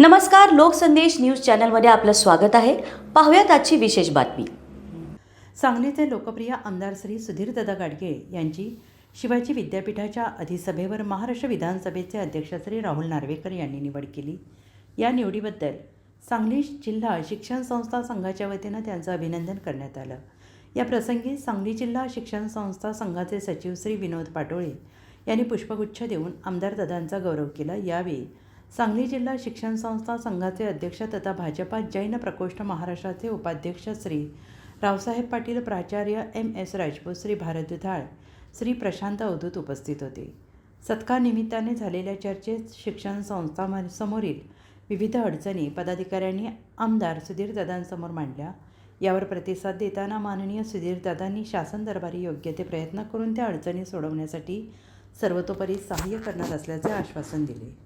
नमस्कार लोकसंदेश न्यूज चॅनलमध्ये आपलं स्वागत आहे. पाहूयात आजची विशेष बातमी. सांगलीचे लोकप्रिय आमदार श्री सुधीरदादा गाडगे यांची शिवाजी विद्यापीठाच्या अधिसभेवर महाराष्ट्र विधानसभेचे अध्यक्ष श्री राहुल नार्वेकर यांनी निवड केली. या निवडीबद्दल सांगली जिल्हा शिक्षण संस्था संघाच्या वतीनं त्यांचं अभिनंदन करण्यात आलं. या प्रसंगी सांगली जिल्हा शिक्षण संस्था संघाचे सचिव श्री विनोद पाटोळे यांनी पुष्पगुच्छ देऊन आमदार दादांचा गौरव केला. यावेळी सांगली जिल्हा शिक्षण संस्था संघाचे अध्यक्ष तथा भाजपा जैन प्रकोष्ठ महाराष्ट्राचे उपाध्यक्ष श्री रावसाहेब पाटील प्राचार्य एम एस राजपूत श्री भारत दुधाळ श्री प्रशांत अवधूत उपस्थित होते. सत्कारनिमित्ताने झालेल्या चर्चेत शिक्षण संस्था समोरील विविध अडचणी पदाधिकाऱ्यांनी आमदार सुधीरदादांसमोर मांडल्या. यावर प्रतिसाद देताना माननीय सुधीरदादांनी शासन दरबारी योग्य ते प्रयत्न करून त्या अडचणी सोडवण्यासाठी सर्वतोपरी सहाय्य करणार असल्याचे आश्वासन दिले.